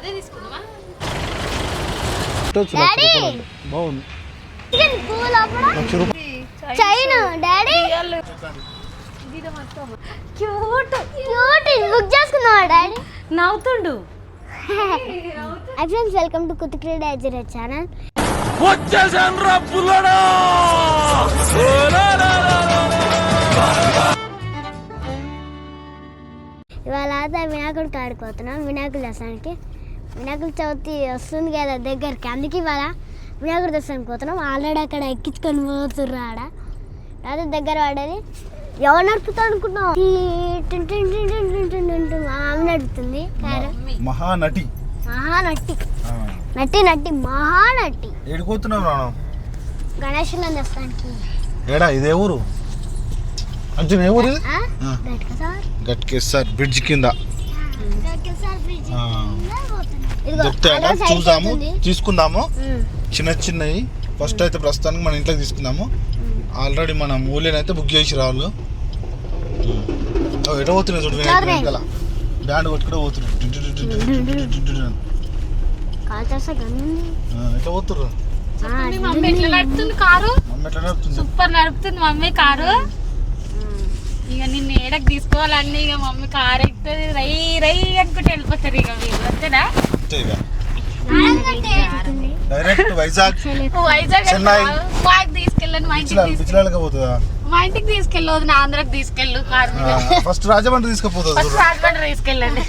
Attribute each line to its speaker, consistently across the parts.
Speaker 1: అదే తీసుకుందామా?
Speaker 2: బాగుంది.
Speaker 3: బుక్ చేసుకున్నావా డాడీ
Speaker 1: నవ్వుతుండు.
Speaker 3: ఐ ఫ్రెండ్స్ వెల్కమ్ టు కుతు క్రీడ అజర ఇవాళ వినాయకుడికి ఆడుకోతున్నాం వినాయకుడు దర్శనానికి వినాయకుడు చవితి వస్తుంది కదా దగ్గరికి. అందుకే ఇవాళ వినాయకుడు దర్శనం పోతున్నాం. ఆల్రెడీ అక్కడ ఎక్కించుకొని పోతుర్రు ఆడ. రాత్రి దగ్గర పడేది. ఎవరు నడుపుతా అనుకుంటున్నాం నడుపుతుంది.
Speaker 2: మహానటి.
Speaker 3: మహానటి. నటి నటి మహానటి.
Speaker 2: ఏడిపోతున్నావు
Speaker 3: రాణా గణేశుల
Speaker 2: ఏడా ఇదే ఊరు? అర్జున్ ఏ ఊరు? బ్రిడ్జ్ కింద.
Speaker 3: బ్రిడ్జ్ కింద
Speaker 2: దొరుకుతాయట చూసాము తీసుకుందాము. చిన్న చిన్నవి ఫస్ట్ అయితే ప్రస్తుతానికి మన ఇంట్లోకి తీసుకుందాము. ఆల్రెడీ మనం అయితే బుక్ చేసి రాళ్ళు. ఎట పోతున్నాయి చూడు వెనకాల. బ్యాండ్ కొట్టుకుంటే పోతున్నాడు ఎట్లా
Speaker 1: మమ్మీ ఎట్లా నడుపుతుంది కారు? సూపర్ నడుపుతుంది మమ్మీ కారు. ఇక నిన్ను ఏడకి తీసుకోవాలండి ఇక మమ్మీ కారు ఎక్కుతుంది రై రై అనుకుంటే వెళ్ళిపోతారు ఇక మీరు అంతేనా?
Speaker 2: ఇక. డైరెక్ట్ వైజాగ్
Speaker 1: వైజాగ్
Speaker 2: చెన్నై.
Speaker 1: మాకు తీసుకెళ్ళండి మా ఇంటికి
Speaker 2: పోతుందా?
Speaker 1: మా ఇంటికి తీసుకెళ్ళదు నా ఆంధ్రాకి తీసుకెళ్ళు కారు
Speaker 2: ఫస్ట్ రాజమండ్రి తీసుకుపోతుంది
Speaker 1: ఫస్ట్ రాజమండ్రి తీసుకెళ్ళండి.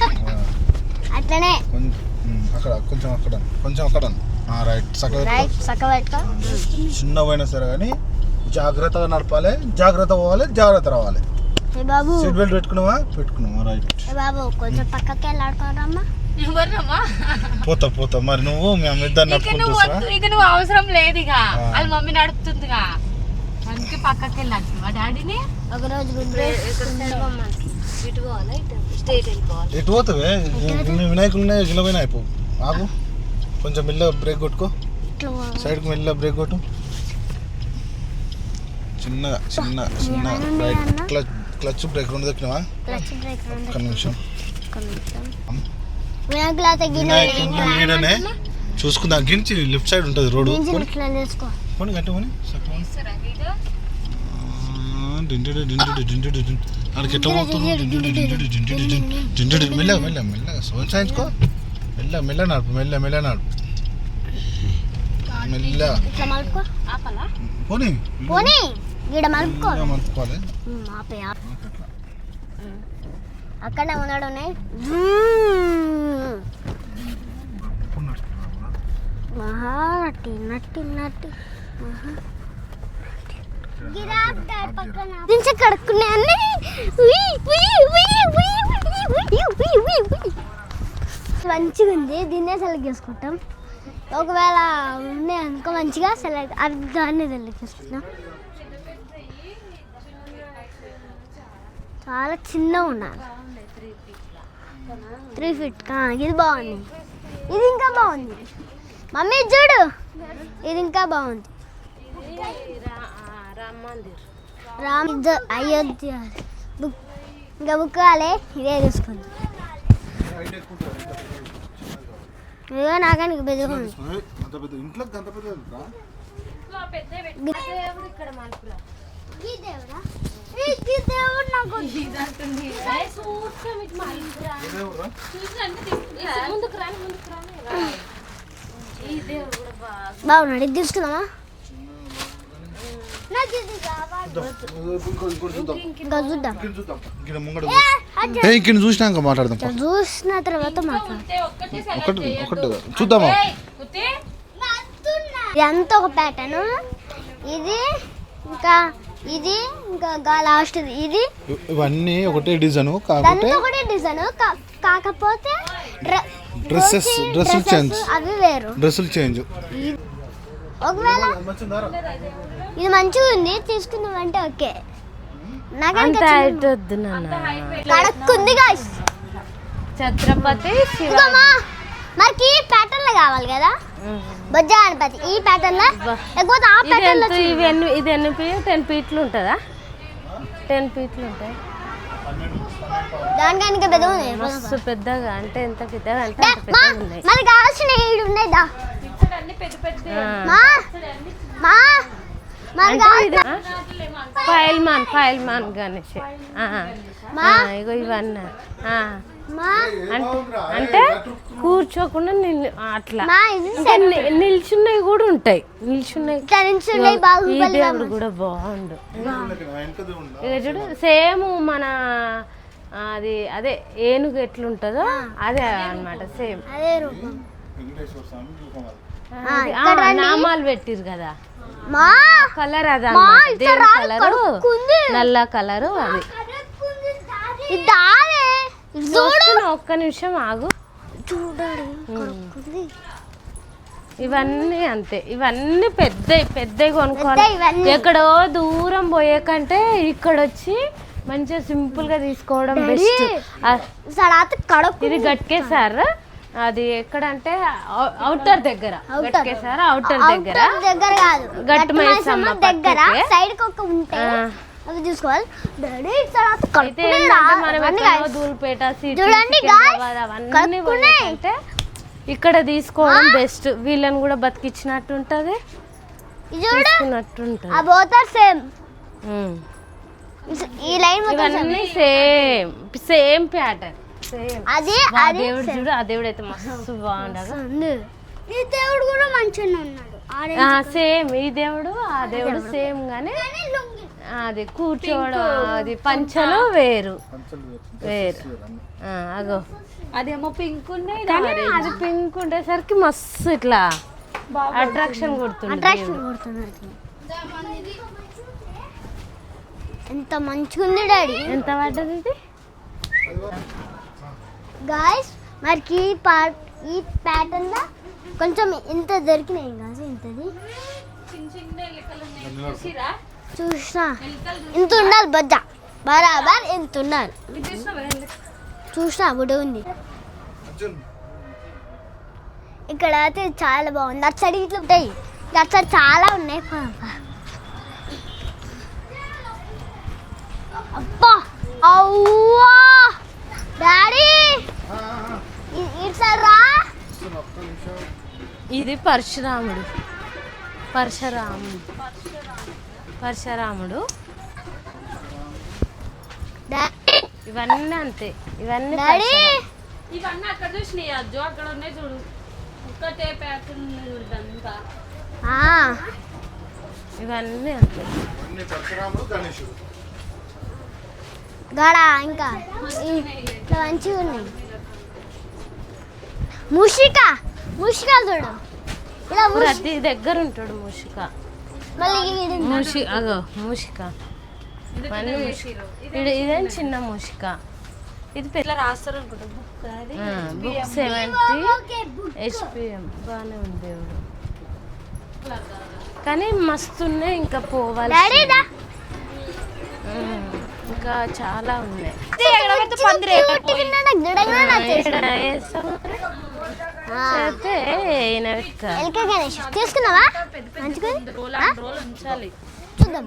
Speaker 3: అట్లనే.
Speaker 2: అక్కడ కొంచెం అక్కడ కొంచెం అక్కడ. రైట్
Speaker 3: పెట్టుకో
Speaker 2: చిన్న పోయినా సరే కానీ జాగ్రత్తగా నడపాలి జాగ్రత్త పోవాలి జాగ్రత్త రావాలి.
Speaker 3: బాబు?
Speaker 2: సీట్ బెల్ట్ పెట్టుకున్నావా? పెట్టుకున్నావా రైట్
Speaker 3: బాబు కొంచెం పక్కకి వెళ్ళి ఆడుకోరమ్మా.
Speaker 1: ఎవరమ్మా
Speaker 2: పోతా పోతా. మరి నువ్వు మేము ఇద్దరు నడుపుకుంటూ
Speaker 1: ఇక నువ్వు అవసరం లేదు ఇక.
Speaker 2: ఆ.
Speaker 1: అది మమ్మీ నడుపుతుందిగా. అందుకే పక్కకి వెళ్ళాలి మా డాడీని
Speaker 3: ఒక రోజు గుడ్
Speaker 2: ఎటు పోతావే? ఇన్ని వినాయకులు ఉన్నాయి గిల్ల పోయినా అయిపో. ఆగు. కొంచెం మెల్లగా బ్రేక్ కొట్టుకో. సైడ్కి మెల్లగా బ్రేక్ కొట్టు. చిన్నగా చిన్న చిన్న
Speaker 3: ఏమైనా
Speaker 2: రైట్? క్లచ్ క్లచ్ బ్రేక్ రెండు దక్కినావా
Speaker 3: క్లచ్ బ్రేక్
Speaker 2: ఒక్క నిమిషం. వినాయకుడనే చూసుకుందాం. గించి లెఫ్ట్ సైడ్ ఉంటుంది రోడ్డు పోనీ. మెల్ల మెల్ల మెల్ల సాయించుకో మెల్ల మెల్ల నడుపు మెల్ల.
Speaker 3: మెల్ల
Speaker 1: నడుపు
Speaker 2: పోనీ.
Speaker 3: పోనీ.
Speaker 2: మలుపుకోవాలి.
Speaker 3: అక్కడ ఉన్నాడు మహా నట్టి నట్టి కడుక్కున్నాన్ని మంచిగా ఉంది. దీన్నే సెలెక్ట్ చేసుకుంటాం. ఒకవేళ ఉన్నాయి అనుకో మంచిగా సెలెక్ట్ అది దాన్ని సెలెక్ట్ చేసుకుంటాం చాలా చిన్నగా ఉన్నారు త్రీ ఫీట్ ఇది బాగుంది. ఇది ఇంకా బాగుంది. మమ్మీ చూడు. ఇది ఇంకా బాగుంది. రామ్ అయోధ్య బుక్ ఇంకా బుక్ కాలే ఇదే తీసుకుంది. ఇదిగో నాకానికి పెద్దగా
Speaker 2: ఇంట్లో
Speaker 3: బాగున్నాడు ఇది తీసుకుందామా
Speaker 2: ఇంకిని చూసినాక మాట్లాడదాం
Speaker 3: చూసిన తర్వాత మాట్లాడదాం.
Speaker 2: ఒకటి చూద్దామా?
Speaker 3: ఇదంతా ఒక ప్యాటర్న్ ఇది ఇంకా ఇది ఇంకా లాస్ట్ ఇది.
Speaker 2: ఇవన్నీ ఒకటే డిజైన్ కాకపోతే
Speaker 3: ఒకటే డిజైన్ కాకపోతే డ్ర-
Speaker 2: Dresses-
Speaker 3: dhoti,
Speaker 2: dresses
Speaker 3: dresses
Speaker 2: change.
Speaker 3: అవి వేరు.
Speaker 2: డ్రెస్సులు చేంజ్
Speaker 3: ఇది- ఒకవేళ ఇది మంచిగా ఉంది తీసుకుందామంటే ఓకే. నాకంటే
Speaker 1: వద్దు నాన్న.
Speaker 3: కడక్కుంది గాయస్
Speaker 1: ఛత్రపతి శివ
Speaker 3: మనకి ప్యాటర్న్ కావాలి కదా? బొజ్జ గణపతి ఈ ప్యాటర్న్ లేకపోతే ఆ ప్యాటర్న్
Speaker 4: ఇవి ఎన్ని ఇది ఎన్ని ఫీట్ టెన్ ఫీట్లు ఉంటుందా? టెన్ ఫీట్లు ఉంటాయి?
Speaker 3: దానికనుక పెద్ద ఉంది
Speaker 4: మస్తు పెద్దగా. అంటే ఎంత పెద్దగా అంటే
Speaker 3: మనకి కావాల్సిన ఏడు ఉన్నాయి దా. మా
Speaker 4: ఫైల్ మాన్ గణేష్. ఇగో ఇవన్నీ. అంటే అంటే కూర్చోకుండా నిల్ అట్లా. నిల్చున్నవి కూడా ఉంటాయి. ఈ దేవుడు కూడా బాగుండు. ఇక చూడు సేమ్ మన అది అదే ఏనుగు ఎట్లుంటుందో అదే అన్నమాట సేమ్. నామాలు పెట్టిరు కదా.
Speaker 3: మా?
Speaker 4: కలర్ అది కలరు. నల్ల కలరు అది.
Speaker 3: చూడు
Speaker 4: ఒక్క నిమిషం ఆగు
Speaker 3: చూడండి కడుక్కుంది.
Speaker 4: ఇవన్నీ అంతే ఇవన్నీ పెద్ద పెద్దవి కొనుక్కోవాలి. ఎక్కడో దూరం పోయే కంటే ఇక్కడ వచ్చి మంచిగా సింపుల్గా తీసుకోవడం. బెస్ట్ ఇది గట్కేసార్ అది ఎక్కడంటే అవుటర్ దగ్గర. గట్కేసార్ అవుటర్ దగ్గర
Speaker 3: అవుటర్ దగ్గర కాదు
Speaker 4: గట్టు
Speaker 3: దగ్గర. సైడ్. అవి చూసుకోవాలి. డాడీ చూడండి
Speaker 4: ఇక్కడ తీసుకోవడం బెస్ట్ వీళ్ళని కూడా బతికిచ్చినట్టు ఉంటది
Speaker 3: సేమ్. ఈ లైన్
Speaker 4: ఇవన్నీ సేమ్ సేమ్ ప్యాటర్న్ సేమ్
Speaker 3: అది
Speaker 4: చూడు ఆ దేవుడు అయితే మస్తు బాగుండగా
Speaker 3: ఈ దేవుడు కూడా మంచిగా ఉన్నాడు.
Speaker 4: సేమ్ ఈ దేవుడు ఆ దేవుడు సేమ్ గానీ అది కూర్చోవడం అది పంచలు వేరు.
Speaker 2: పంచలు వేరు.
Speaker 4: అగో.
Speaker 1: అదేమో పింక్ ఉన్నాయి
Speaker 4: కానీ అది పింక్ ఉండేసరికి మస్తు ఇట్లా అట్రాక్షన్ కొడుతుంది.
Speaker 3: ఎంత మంచిగా ఉంది డాడీ.
Speaker 4: ఎంత పడ్డది ఇది?
Speaker 3: గాయస్ మరి ఈ పార్ట్ ఈ ప్యాటర్న్లో కొంచెం ఇంత దొరికినాయి. కాదు ఇంతది. చూసినా? ఇంత ఉండాలి బజ్జ బరాబర్ ఇంత ఉండాలి? చూసినా? బుడ ఉంది. ఇక్కడ అయితే చాలా బాగుంది. అటు సైడ్ ఇట్లా ఉంటాయి. అటు సైడ్ చాలా ఉన్నాయి. పాప. అబ్బా! అవ్వా! డాడీ!
Speaker 4: ఇది పరశురాముడు. పరశురాముడు. పరశురాముడు. ఇవన్నీ అంతే. ఇవన్నీ.
Speaker 1: ఇవన్నీ అక్కడ చూసినాయి అజ్జు అక్కడ ఉన్నాయి చూడు. ఒక్కటే ప్యాటర్న్ చూడంతా
Speaker 3: ఆ,
Speaker 4: ఇవన్నీ అంతే.
Speaker 3: గడ ఇంకా మంచిగా ఉన్నాయి. ముషిక! ముషిక చూడు. ఇలా ముషి
Speaker 4: ప్రతి దగ్గర ఉంటాడు మూషిక. మూషి అగో మూషిక. మళ్ళీ ఇది ఇదేం చిన్న మూషిక? ఇది
Speaker 1: ఇట్లా రాస్తారు అనుకుంటా. బుక్ అది.
Speaker 4: Book seventy HPM. బాగానే ఉంది దేవుడు. కానీ మస్తు ఉన్నాయి ఇంకా పోవాలి ఇంకా చాలా ఉన్నాయి. అయితే
Speaker 3: తీసుకున్నావా? మంచిగా
Speaker 1: రోల్ రోల్ ఉంచాలి.
Speaker 3: చూద్దాం.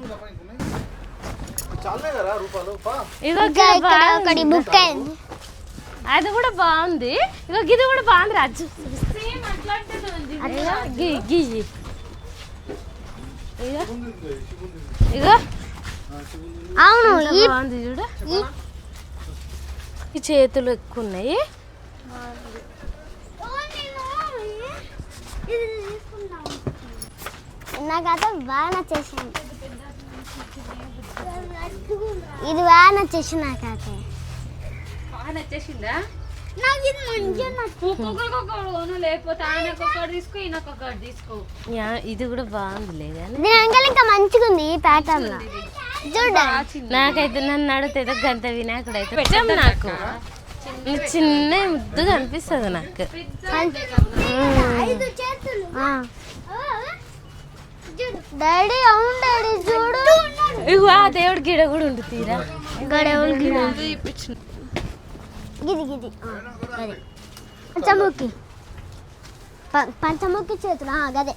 Speaker 4: అది కూడా బాగుంది. ఇగో గిది కూడా బాగుంది రాజు. ఇగో
Speaker 3: అవును
Speaker 4: బాగుంది చూడు.
Speaker 3: ఈ
Speaker 4: చేతులు ఎక్కువ ఉన్నాయి.
Speaker 3: నాకైతే బాగా నచ్చేసింది. ఇది బాగా నచ్చేసింది నాకైతే.
Speaker 1: బాగా నచ్చేసిందా?
Speaker 3: నాకు ఇది మంచిగా నచ్చింది.
Speaker 1: లేకపోతే తీసుకో తీసుకో.
Speaker 4: ఇది కూడా బాగుందిలే కానీ
Speaker 3: దీని వెనకాల ఇంకా మంచిగా ఉంది ఈ ప్యాటర్న్లో చూడండి
Speaker 4: నాకైతే నన్ను అడిగితే గంట వినాయకుడు అయితే పెట్టాం నాకు. చిన్న ముద్దుగా అనిపిస్తుంది నాకు.
Speaker 3: ఆ. డాడీ అవును డాడీ చూడు.
Speaker 4: ఇగో ఆ దేవుడి గిడ కూడా ఉండు తీరా.
Speaker 3: గిది గిది. గది పంచముఖి. పంచముఖి చేతులు గదే.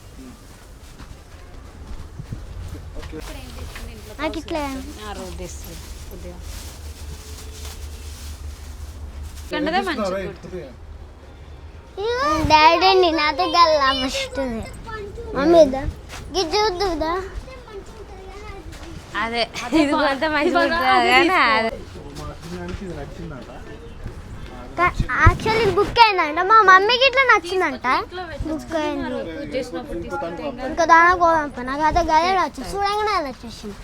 Speaker 3: నాకు ఇట్లా
Speaker 1: కంటదే మంచి
Speaker 3: డాడీ నాతో గల్ల వస్తుంది. మమ్మీ ఇది చూద్దుదా?
Speaker 4: అదే. ఇది కొంత మంచిగా అదే
Speaker 3: యాక్చువల్లీ బుక్ అయిందంట. మా మమ్మీకి ఇట్లా నచ్చిందంట. బుక్ అయింది. ఇంకా దాని కోపం నాకు అయితే గదే వచ్చి చూడంగానే అది వచ్చేసింది.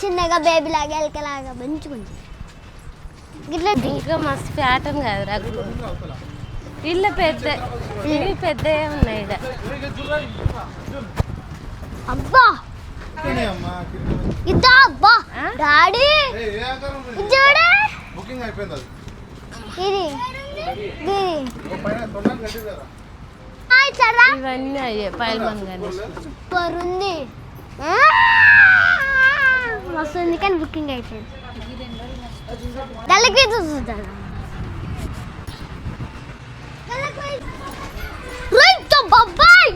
Speaker 3: చిన్నగా బేబీ లాగా ఎలకలాగా మంచిగుంది. ఇట్లా
Speaker 4: ఇంకా మస్తు ప్యాటర్న్ కాదు రఘు ఇళ్ళ పెద్ద ఇవి పెద్ద ఉన్నాయి.
Speaker 3: అబ్బా! ఇద్దా అబ్బా? డాడీ! ఇది చూడే
Speaker 2: బుకింగ్ అయిపోయింది అది.
Speaker 3: ఇది
Speaker 4: ఇవన్నీ అయ్యే పైల్మన్
Speaker 3: ఉంది! మస్తు ఉంది కానీ బుకింగ్ అయిపోయింది. దళకి చూస్తాను బాబాయ్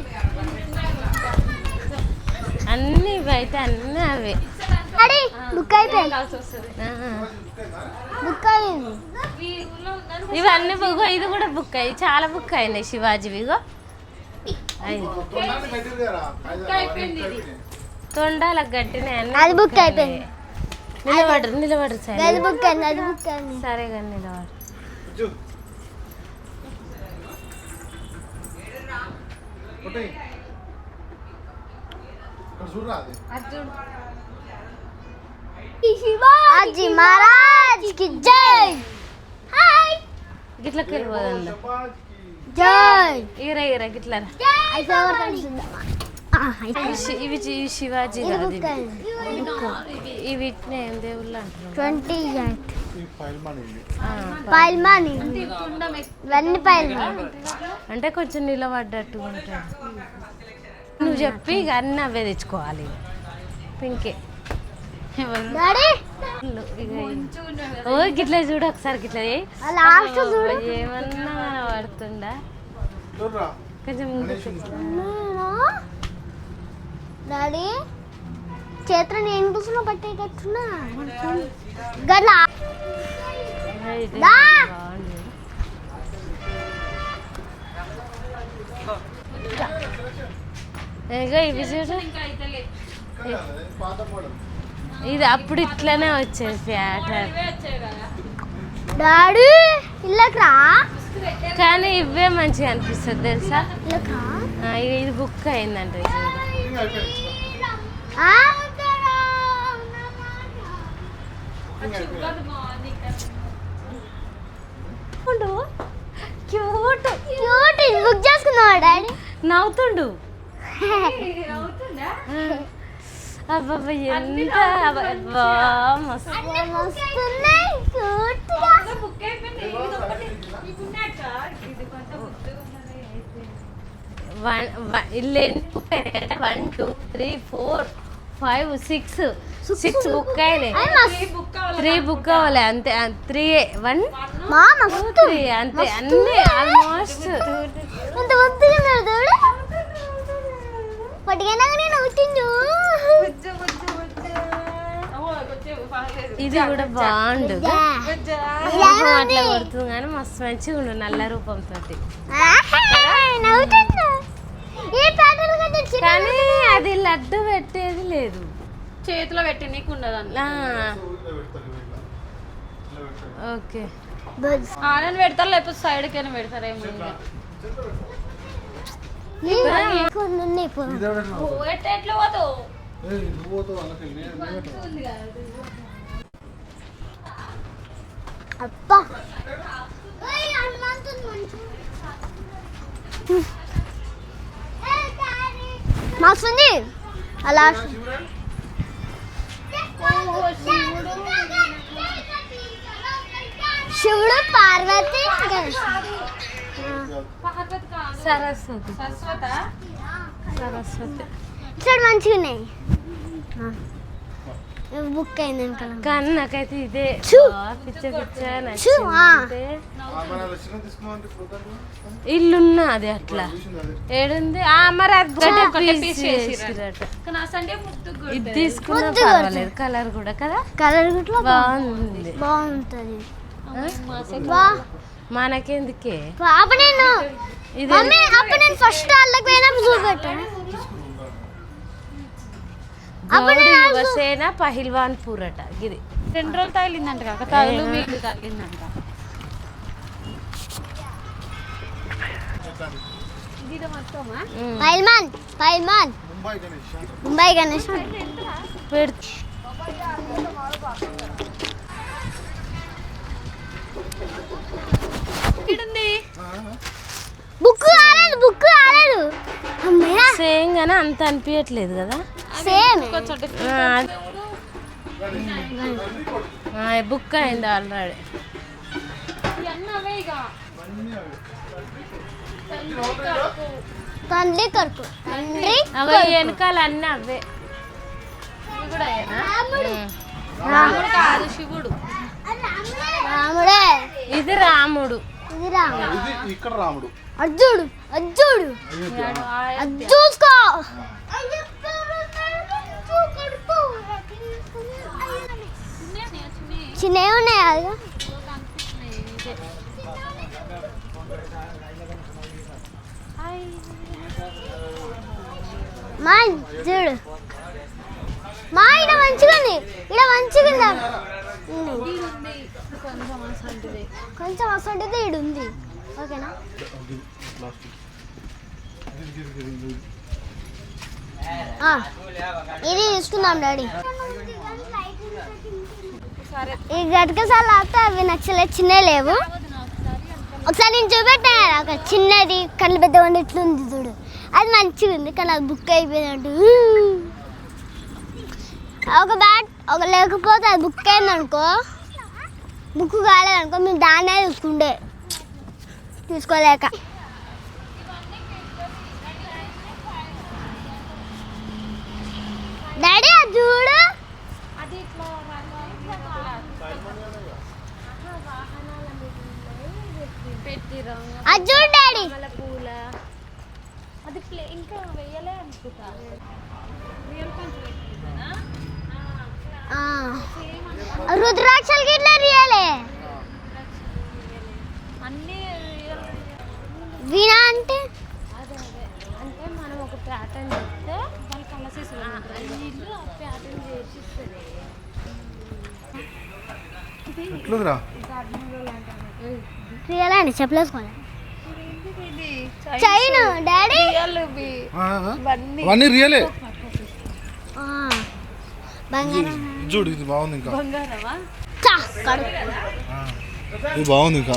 Speaker 4: అన్ని ఇవి అయితే. అన్నీ అవే
Speaker 3: డాడీ బుక్. బుక్ అయింది
Speaker 4: ఇవన్నీ బుక్ ఇది కూడా బుక్ అయ్యి చాలా బుక్ అయినాయి శివాజీవి ఇగో. అయ్యి.
Speaker 2: తొందరగా కట్టిరు కదా అయిపోయింది
Speaker 4: తొండాలకు గట్టినాయి
Speaker 3: అది బుక్ అయిపోయింది.
Speaker 4: నిలబడరు నిలబడరు సరే కానీ నిలబడరు.
Speaker 3: శివాజీ మహారాజ్కి జై. హాయ్.
Speaker 4: గిట్లకి వెళ్ళిపోదండి
Speaker 3: జై.
Speaker 4: ఇరా ఇరా గిట్ల రా. ఇవి శివాజీ ఇవి. ఏం దేవుళ్ళు అంటారు
Speaker 3: ట్వంటీ
Speaker 4: అంటే కొంచెం నిలబడ్డట్టు ఉంటుంది నువ్వు చెప్పి ఇక అన్నీ అవే తెచ్చుకోవాలి. పింకే. ఓ గిట్ల చూడు ఒకసారి గిట్ల ఏమన్నా పడుతుందా? కొంచెం ముందు
Speaker 2: గణేష్ ఉంది.
Speaker 3: నేనా? డాడీ చేతులు నేను కూర్చున్న పట్టేటట్టున్నా.
Speaker 4: ఇగో ఇవి చూడు ఇది అప్పుడు ఇట్లనే వచ్చేది ప్యాటర్న్
Speaker 3: డాడీ ఇల్లకి రా
Speaker 4: కానీ ఇవే మంచిగా అనిపిస్తుంది తెలుసా? ఇది బుక్ అయిందంట
Speaker 2: బుకింగ్ అయిపోయింది.
Speaker 4: క్యూట్
Speaker 3: బుక్ చేసుకున్నావా డాడీ?
Speaker 4: నవ్వుతుండు. అబ్బబ్బా ఎంత అబ్బా మస్తు. వన్ వన్ ఇల్లు ఎన్ని? One two three four five six. Six book అయినాయి త్రీ బుక్ అవ్వలే అంతే త్రీ వన్. త్రీ అంతే అన్ని ఆల్మోస్ట్ ఇది కూడా బాగుండు. అట్లా కొడుతుంది కానీ మస్తు మంచిగా ఉండు నల్ల రూపంతో
Speaker 3: నవ్వుతుండు ఏ ప్యాటర్న్ కదా చిన్న
Speaker 4: కానీ అది లడ్డు పెట్టేది లేదు.
Speaker 1: చేతిలో పెట్టి నీకు ఉండదు
Speaker 2: పెడతారు పెడతారు
Speaker 4: ఓకే.
Speaker 1: ఆనని పెడతారు లేకపోతే సైడ్ కైనా పెడతారేమో ఇంకా.
Speaker 3: కొన్ని ఉన్నాయి పో.
Speaker 2: ఇది ఎవడన్నా
Speaker 1: ఓ, ఎట్ట ఎట్లా పోతావు?
Speaker 3: అబ్బా మాస్తుంది అలా శివుడు పార్వతి.
Speaker 4: సరస్వతి
Speaker 1: సరస్వత
Speaker 4: సరస్వతి
Speaker 3: ఇక్కడ మంచిగా ఉన్నాయి బుక్ అయింది
Speaker 4: కానీ నాకైతే ఇదే. పిచ్చ ఇల్లున్నా అది అట్లా. ఏడుంది? ఆ మరి ఇది తీసుకున్నా
Speaker 3: ముద్దు
Speaker 4: పర్వాలేదు. కలర్ కూడా కదా?
Speaker 3: కలర్ గుట్లో
Speaker 4: బాగుంది.
Speaker 3: బాగుంటుంది.
Speaker 4: మనకెందుకే?
Speaker 3: అప్పుడు నేను
Speaker 4: ఇది
Speaker 3: మమ్మీ అప్పుడు నేను ఫస్ట్ వాళ్ళకి పోయినప్పుడు చూపెట్టాను.
Speaker 4: యువసేన పహిల్వాన్ పూరట. ఇది
Speaker 1: రెండు రోజులు తగిలిందంట కాక తగులు మీకు తగిలిందంట.
Speaker 4: ఉమ్.
Speaker 3: పైల్మాన్ పైల్మాన్
Speaker 2: ముంబై గణేష్.
Speaker 3: ముంబై గణేష్
Speaker 4: పెడ్-
Speaker 3: బుక్ రాలేదు బుక్ రాలేదు
Speaker 4: సేమ్ గానీ అంత అనిపించట్లేదు కదా.
Speaker 3: సేమ్
Speaker 4: బుక్ అయింది ఆల్రెడీ
Speaker 3: తండ్రి కొరకు తండ్రి
Speaker 4: అవే వెనకాల అన్నీ అవే.
Speaker 1: రాముడు. కాదు శివుడు.
Speaker 3: రాముడే.
Speaker 4: ఇది రాముడు.
Speaker 3: ఇది రాముడు.
Speaker 2: ఇది ఇక్కడ రాముడు.
Speaker 3: అర్జుడు అర్జుడు చూసుకో చిన్నవి ఉన్నాయి మా చూడు. మా ఇక్కడ మంచిగా ఉంది. ఇక్కడ మంచిగా ఉంది? కొంచెం అసంటిది ఇడు ఉంది. ఓకేనా?
Speaker 2: ఇది
Speaker 3: తీసుకుందాం డాడీ. ఈ గటకసాలు అయితే అవి నచ్చలేదు చిన్నవి లేవు. ఒకసారి నేను చూపెట్టాను ఒక చిన్నది కళ్ళు పెద్ద ఉండి ఇట్లుంది చూడు. అది మంచిగా ఉంది కానీ అది బుక్ అయిపోయినట్టు ఒక బ్యాట్ ఒక లేకపోతే అది బుక్ అయింది అనుకో బుక్ కాలేదనుకో మేము దాన్నే తీసుకుండే తీసుకోలేక డాడీ అది చూడు అది చూడు డాడీ.
Speaker 4: పూల
Speaker 1: అది ఇంకా వెయ్యలే అనుకుంటా.
Speaker 3: రుద్రాక్షలు గిట్ల రియలే
Speaker 1: అన్ని రియల్
Speaker 3: వీణా అంటే
Speaker 4: అదే అదే అంటే మనం ఒక ప్యాటర్న్ చెప్తే
Speaker 1: వాళ్ళు కలసేసి
Speaker 4: వీళ్ళు ఆ ప్యాటర్న్ చేసిస్తుంది
Speaker 2: ఎట్లుందిరా
Speaker 3: చెప్పలేసుకోవాలి. Chain daddy.
Speaker 2: అవన్నీ రియలే
Speaker 3: ఆ. బంగారం.
Speaker 2: చూడు ఇది బాగుంది ఇంకా. ఇది బాగుంది ఇంకా.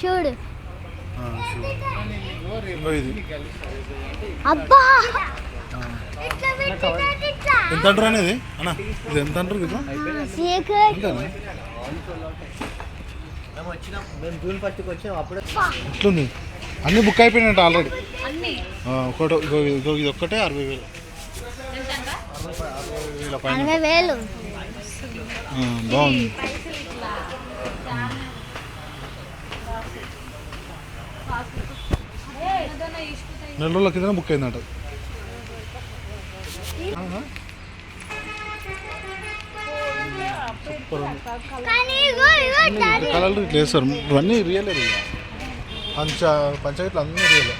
Speaker 3: చూడు. అబ్బా!
Speaker 2: ఎంత అంటారు అనేది? అన్న ఇది ఎంత అంటారు ఇది
Speaker 3: సీక్రెట్
Speaker 2: ఎంతనా ఎట్లుంది? అన్ని బుక్ అయిపోయినట్టు ఆల్రెడీ.
Speaker 1: అన్ని.
Speaker 2: ఒకటి ఇది ఒక్కటే అరవై వేలు. అరవై వేల పైన
Speaker 3: అరవై వేలు.
Speaker 2: ఆ, బాగుంది. నెల రోజుల కింద బుక్ అయిందంట ఆహా. సూపర్ ఉంది.
Speaker 3: కానీ ఇగో ఇగో డాడీ
Speaker 2: కలర్లు ఇట్లా వేస్తారు. ఇవన్నీ రియలే పంచ పంచాయతీలు అన్నీ రియలే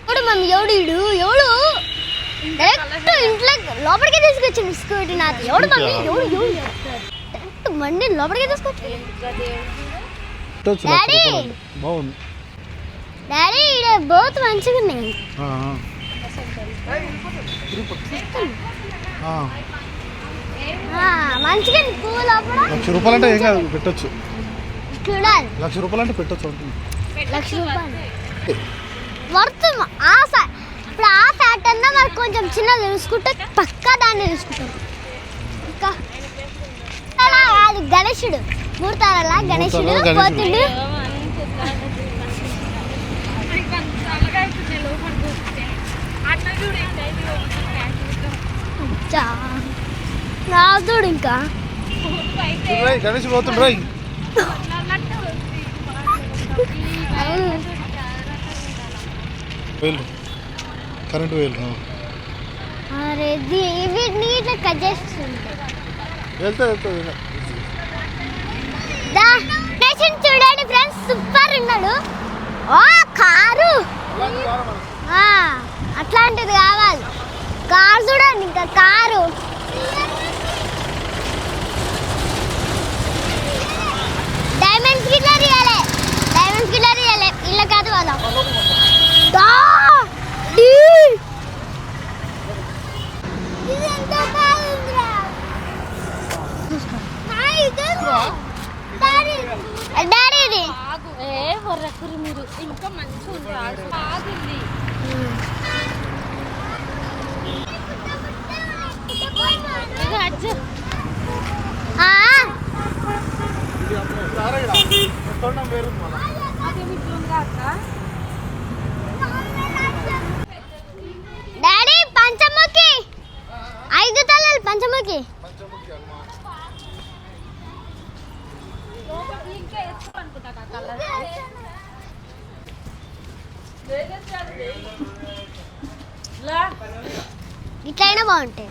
Speaker 3: ఇప్పుడు మమ్మీ ఎవడు ఎవడు? డైరెక్ట్ ఇంట్లో లోపలికి తీసుకొచ్చింది స్కూటీ నాది. ఎవడు మమ్మీ? ఎవడు ఎవడు? డైరెక్ట్ మండి లోపలికి తీసుకొచ్చి. డాడీ!
Speaker 2: బాగుంది.
Speaker 3: డాడీ బోత్ మంచిగా ఉన్నాయి
Speaker 2: లక్ష రూపాయలు అంటే ఏం కాదు పెట్టొచ్చు. లక్ష రూపాయలు అంటే పెట్టొచ్చు అంటుంది
Speaker 3: లక్ష రూపాయలు. వర్త్ ఆ ఇప్పుడు ఆ మరి కొంచెం చిన్న తెలుసుకుంటే పక్కా దాన్ని తెలుసుకుంటాం ఇంకా గణేశుడు మూర్తాల గణేశుడు
Speaker 2: మూర్తాల గణేశుడు.
Speaker 3: పోతుండు
Speaker 1: అట్లా చూడు ఎంత ఇది ఒకటి ప్యాంట్ ఇట్లా.
Speaker 3: చా. రాదుడు ఇంకా?
Speaker 2: గణేష్ పోతుండు రాయ్ వేలు కరెంటు ఆ.
Speaker 3: అరే వీటిని ఇట్లా కట్ చేస్తుంది
Speaker 2: వెళ్తా
Speaker 3: చూడండి ఫ్రెండ్స్ సూపర్ ఉన్నాడు. ఓ కారు. ఆ, అట్లాంటిది కావాలి. కారు చూడండి ఇంకా కారు. డైమండ్స్ గిట్లా తీయాలి డైమండ్స్ గిట్లా తీయాలి ఇళ్ళ కాదు. డాడీ.
Speaker 4: ఏ మీరు ఇంకా మంచిగా ఉంది ఆడు బాగుంది ఇగో అజ్జు
Speaker 3: ఆ, డాడీ పంచముఖి. ఐదు తలలు పంచముఖి. ఇట్లయినా బాగుంటాయి.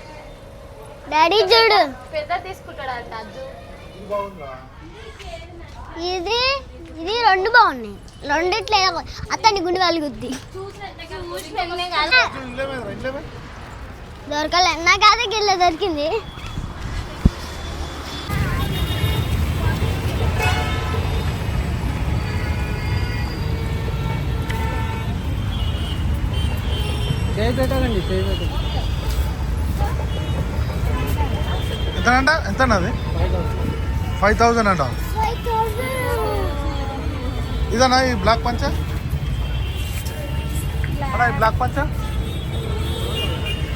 Speaker 3: డాడీ చూడు.
Speaker 4: పెద్ద తీసుకుంటాడు
Speaker 2: ఇది బాగుందా?
Speaker 3: ఇది ఇది రెండు బాగున్నాయి. రెండిట్లో. అతని గుండె వాళ్ళు గుద్ది
Speaker 2: ఇండ్లేమైందిరా ఇండ్లేమై
Speaker 3: దొరకలే. నాకు అదే గిల్ల దొరికింది.
Speaker 2: ఎంతనంట? ఎంత అది ఫైవ్ థౌజండ్ అంట. ఇదన్నా ఈ బ్లాక్ పంచ? అన్నా ఈ బ్లాక్ పంచ?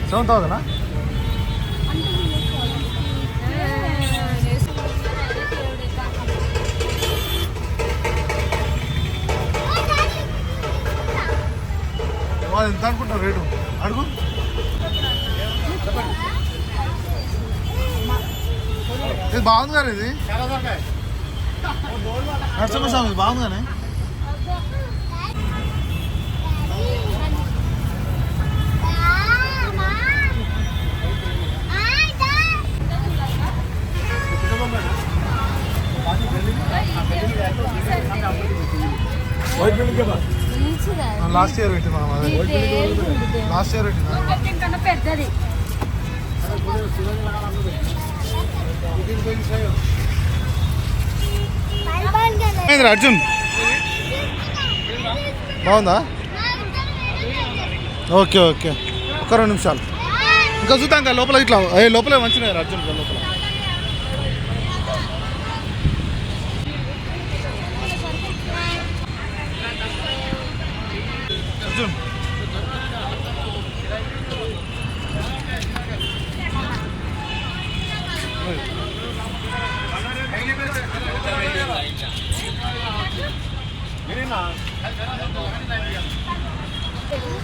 Speaker 2: సెవెన్ థౌజండా? వాళ్ళు ఎంత అనుకుంటారు రేటు? అడుగు. బాగుంది కానీ ఇది. నరసింహ స్వామి ఇది బాగుంది కానీ లాస్ట్ ఇయర్ పెట్టినా లాస్ట్ ఇయర్ పెట్టినా
Speaker 1: పెద్దది.
Speaker 2: అర్జున్. బాగుందా? Okay okay. ఒక రెండు నిమిషాలు. ఇంకా చూద్దాం ఇంకా లోపల ఇట్లా ఏ లోపలే మంచిగా అర్జున్ లోపల అర్జున్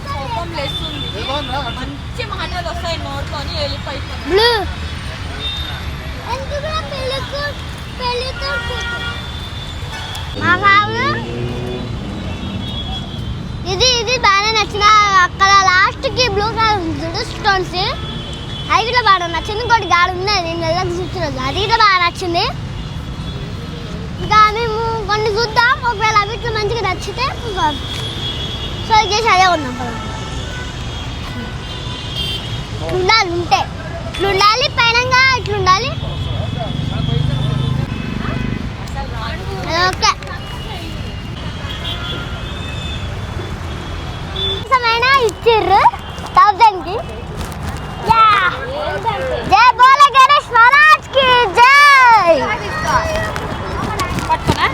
Speaker 1: కోపం లేస్తుంది
Speaker 2: ఏ బాగుందా అర్జున్
Speaker 1: మంచి మాటలు వస్తాయి నోట్లోని వెళ్ళిపోయిపోయి
Speaker 3: బ్లూ. ఎందుకు పెళ్ళికు పెళ్ళితో మా బాబు? ఇది ఇది బాగానే నచ్చిన అక్కడ లాస్ట్కి బ్లూ కలర్ స్టోన్స్. అది కూడా బాగా నచ్చింది. ఇంకోటి గాడి ఉంది నేను నెలకు చూస్తున్నది. అది కూడా బాగా నచ్చింది. ఇంకా మేము కొన్ని చూద్దాం. ఒకవేళ అవి మంచిగా నచ్చితే సో చేసి అదే ఉన్నాం ఇట్లుండాలి ఉంటే. ఇట్లుండాలి పైన ఇట్లుండాలి. ఓకే. ఇచ్చిర్రు థౌజండ్కి. జై బోల గణేష్ మహారాజ్కి జై. పట్టుకోనా?